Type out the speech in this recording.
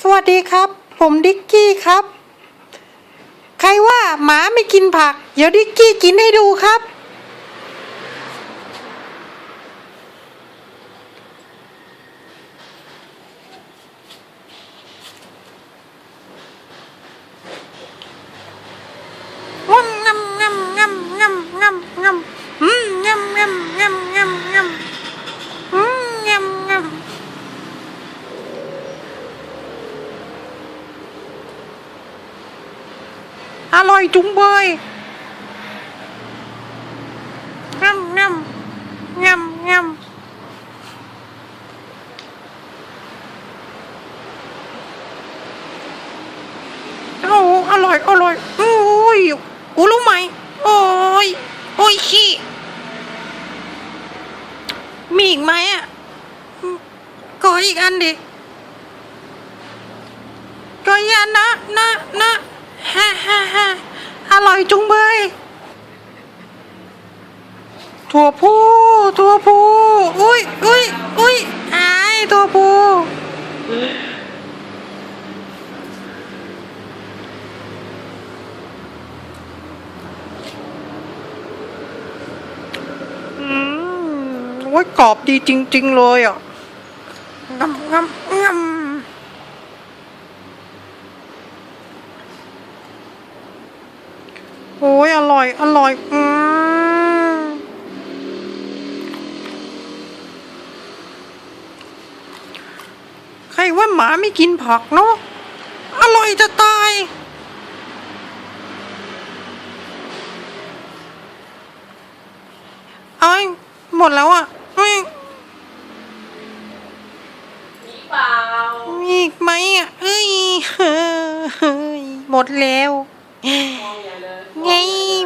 สวัสดีครับ ผมดิกกี้ครับ ใครว่าหมาไม่กินผัก เดี๋ยวดิกกี้กินให้ดูครับงำงำงำงำงำงำงำอืมงำงำงำงำงำอืมงำงำ อร่อยจุงเบยงำงำงำงำโอ้อร่อยอร่อยโอ้ยอูรู้ไหม โอ้ย โอ้ยขี้มีอีกไหมอะขออีกอันดิขออีกอันนะ ฮ่าฮ่าอร่อยจุงเบยถั่วพูถั่วพูอุ้ยอุ้ยอุ้ยอายถั่วพูอืมโอ้ยกรอบดีจริง ๆ เลยอะงำงำงำ โอ้ยอร่อย อร่อย อืมใครว่าหมาไม่กินผักเนาะ อร่อยจะตาย เอ้ยหมดแล้วอะเอ้ยมีเปล่ามีอีกไหมอะเอ้ยเฮ้ยหมดแล้ว มองอย่าเลยไง ngay